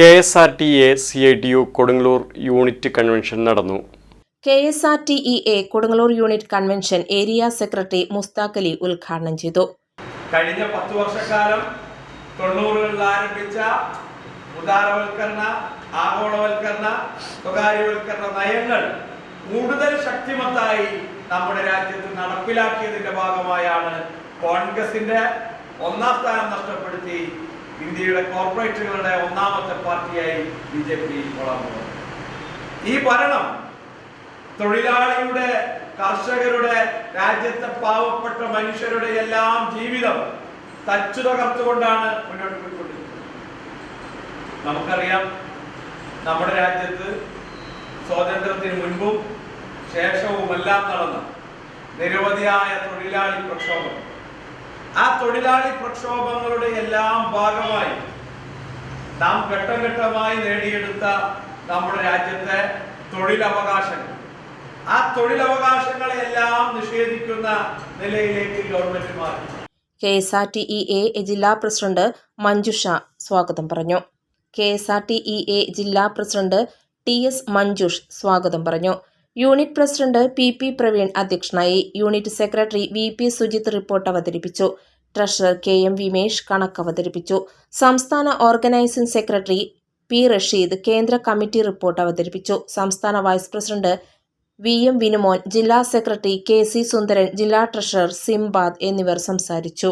K S R T A C I T U Kodungallur unit convention നടന്നു. K S R T E A Kodungallur unit convention area secretary Mustaq Ali ഉദ്ഘാടനം ചെയ്തു. കഴിഞ്ഞ പത്ത് വർഷക്കാലം തൊണ്ണൂറുകളിൽ ആരംഭിച്ച ഉദാരവൽക്കരണ ആഗോളവൽക്കരണ സ്വകാര്യവൽക്കരണ നയങ്ങൾ കൂടുതൽ ശക്തിമത്തായി നമ്മുടെ രാജ്യത്ത് നടപ്പിലാക്കിയതിന്റെ ഭാഗമായാണ് കോൺഗ്രസിന്റെ ഒന്നാം സ്ഥാനം നഷ്ടപ്പെടുത്തി ഇന്ത്യയുടെ കോർപ്പറേറ്റുകളുടെ ഒന്നാമത്തെ പാർട്ടിയായി ബി ജെ പി വളർന്നു. ഈ ഭരണം തൊഴിലാളിയുടെ കർഷകരുടെ രാജ്യത്തെ പാവപ്പെട്ട മനുഷ്യരുടെ എല്ലാം ജീവിതം തച്ചു തകർത്തുകൊണ്ടാണ് മുന്നോട്ട് പോയിക്കൊണ്ടിരിക്കുന്നത് നമുക്കറിയാം നമ്മുടെ രാജ്യത്ത് സ്വാതന്ത്ര്യത്തിന് മുൻപും ശേഷവുമെല്ലാം നടന്ന നിരവധിയായ തൊഴിലാളി പ്രക്ഷോഭം ആ തൊഴിലാളി പ്രക്ഷോഭങ്ങളുടെ എല്ലാം ഭാഗമായി നാം ഘട്ടം ഘട്ടമായി നേടിയെടുത്ത നമ്മുടെ രാജ്യത്തെ തൊഴിലവകാശങ്ങൾ. ആ തൊഴിലവകാശങ്ങളെ എല്ലാം നിഷേധിക്കുന്ന നിലയിലേക്ക് ഗവൺമെന്റ് മാറി K S R T E A ജില്ലാ പ്രസിഡന്റ് മഞ്ജുഷ സ്വാഗതം പറഞ്ഞു. K S R T E A ജില്ലാ പ്രസിഡന്റ് ടി എസ് മഞ്ജുഷ് സ്വാഗതം പറഞ്ഞു. Unit president P P Praveen അധ്യക്ഷനായി unit secretary V P Sujith report അവതരിപ്പിച്ചു. ട്രഷറർ കെ എം വിമേഷ് കണക്ക് അവതരിപ്പിച്ചു. സംസ്ഥാന ഓർഗനൈസിംഗ് സെക്രട്ടറി പി റഷീദ് കേന്ദ്ര കമ്മിറ്റി റിപ്പോർട്ട് അവതരിപ്പിച്ചു. സംസ്ഥാന vice president V M Vinumon ജില്ലാ സെക്രട്ടറി കെ സി സുന്ദരൻ ജില്ലാ ട്രഷറർ സിംബാദ് എന്നിവർ സംസാരിച്ചു.